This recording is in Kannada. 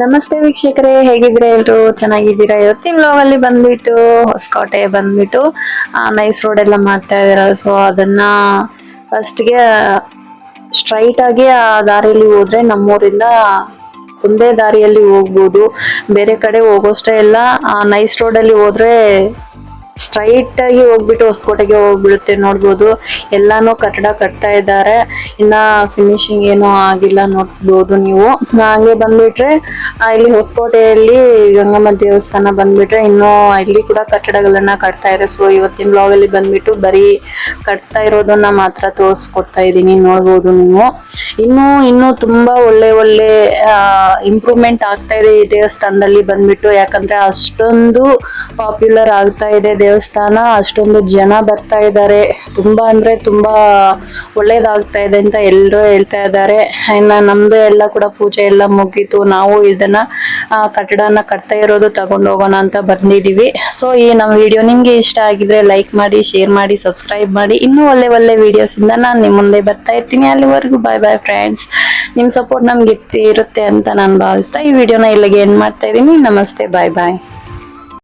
ನಮಸ್ತೆ ವೀಕ್ಷಕರೇ ಹೇಗಿದ್ರೆ ಎಲ್ರು? ಚೆನ್ನಾಗಿದ್ದೀರಾ? ಇವತ್ತಿನ ಲೋಗಲ್ಲಿ ಬಂದ್ಬಿಟ್ಟು, ಹೊಸಕೋಟೆ ಬಂದ್ಬಿಟ್ಟು ನೈಸ್ ರೋಡ್ ಎಲ್ಲ ಮಾಡ್ತಾ ಇದಾರೆ ಸೊ ಅದನ್ನ ಫಸ್ಟ್ಗೆ ಸ್ಟ್ರೈಟ್ ಆಗಿ ಆ ದಾರಿಯಲ್ಲಿ ಹೋದ್ರೆ ನಮ್ಮೂರಿಂದ ಒಂದೇ ದಾರಿಯಲ್ಲಿ ಹೋಗ್ಬೋದು. ಬೇರೆ ಕಡೆ ಹೋಗೋಷ್ಟೇ ಎಲ್ಲ ನೈಸ್ ರೋಡ್ ಅಲ್ಲಿ ಹೋದ್ರೆ ಸ್ಟ್ರೈಟ್ ಆಗಿ ಹೋಗ್ಬಿಟ್ಟು ಹೊಸಕೋಟೆಗೆ ಹೋಗ್ಬಿಡುತ್ತೆ ನೋಡ್ಬೋದು. ಎಲ್ಲಾನು ಕಟ್ಟಡ ಕಟ್ತಾ ಇದ್ದಾರೆ. ಇನ್ನ ಫಿನಿಶಿಂಗ್ ಏನೂ ಆಗಿಲ್ಲ ನೋಡ್ಬೋದು ನೀವು. ಹಂಗೆ ಬಂದ್ಬಿಟ್ರೆ ಇಲ್ಲಿ ಹೊಸಕೋಟೆಯಲ್ಲಿ ಗಂಗಮ್ಮ ದೇವಸ್ಥಾನ ಬಂದ್ಬಿಟ್ರೆ ಇನ್ನು ಇಲ್ಲಿ ಕೂಡ ಕಟ್ಟಡಗಳನ್ನ ಕಟ್ತಾ ಇದೆ ಸೊ ಇವತ್ತಿನ ಬ್ಲಾಗ್ ಅಲ್ಲಿ ಬಂದ್ಬಿಟ್ಟು ಬರೀ ಕಟ್ತಾ ಇರೋದನ್ನ ಮಾತ್ರ ತೋರಿಸ್ಕೊಡ್ತಾ ಇದ್ದೀನಿ ನೋಡ್ಬೋದು ನೀವು. ಇನ್ನು ಇನ್ನು ತುಂಬಾ ಒಳ್ಳೆ ಒಳ್ಳೆ ಇಂಪ್ರೂವ್ಮೆಂಟ್ ಆಗ್ತಾ ಇದೆ ಈ ದೇವಸ್ಥಾನದಲ್ಲಿ ಬಂದ್ಬಿಟ್ಟು. ಯಾಕಂದ್ರೆ ಅಷ್ಟೊಂದು ಪಾಪ್ಯುಲರ್ ಆಗ್ತಾ ಇದೆ ದೇವಸ್ಥಾನ, ಅಷ್ಟೊಂದು ಜನ ಬರ್ತಾ ಇದ್ದಾರೆ. ತುಂಬಾ ಅಂದ್ರೆ ತುಂಬಾ ಒಳ್ಳೇದಾಗ್ತಾ ಇದೆ ಅಂತ ಎಲ್ಲರೂ ಹೇಳ್ತಾ ಇದ್ದಾರೆ. ಇನ್ನ ನಮ್ದು ಎಲ್ಲ ಕೂಡ ಪೂಜೆ ಎಲ್ಲ ಮುಗೀತು. ನಾವು ಇದನ್ನ ಕಟ್ಟಡನ ಕಟ್ತಾ ಇರೋದು ತಗೊಂಡು ಹೋಗೋಣ ಅಂತ ಬಂದಿದೀವಿ. ಸೊ ಈ ನಮ್ಮ ವಿಡಿಯೋ ನಿಮ್ಗೆ ಇಷ್ಟ ಆಗಿದ್ರೆ ಲೈಕ್ ಮಾಡಿ ಶೇರ್ ಮಾಡಿ ಸಬ್ಸ್ಕ್ರೈಬ್ ಮಾಡಿ. ಇನ್ನೂ ಒಳ್ಳೆ ಒಳ್ಳೆ ವಿಡಿಯೋಸ್ ಇಂದ ನಾನು ನಿಮ್ಮ ಮುಂದೆ ಬರ್ತಾ ಇರ್ತೀನಿ. ಅಲ್ಲಿವರೆಗೂ ಬಾಯ್ ಬಾಯ್ ಫ್ರೆಂಡ್ಸ್ ನಿಮ್ ಸಪೋರ್ಟ್ ನಮ್ಗೆ ಇರುತ್ತೆ ಅಂತ ನಾನು ಭಾವಿಸ್ತಾ ಈ ವಿಡಿಯೋನ ಇಲ್ಲಿಗೆ ಎಂಡ್ ಮಾಡ್ತಾ ಇದ್ದೀನಿ. ನಮಸ್ತೆ ಬಾಯ್ ಬಾಯ್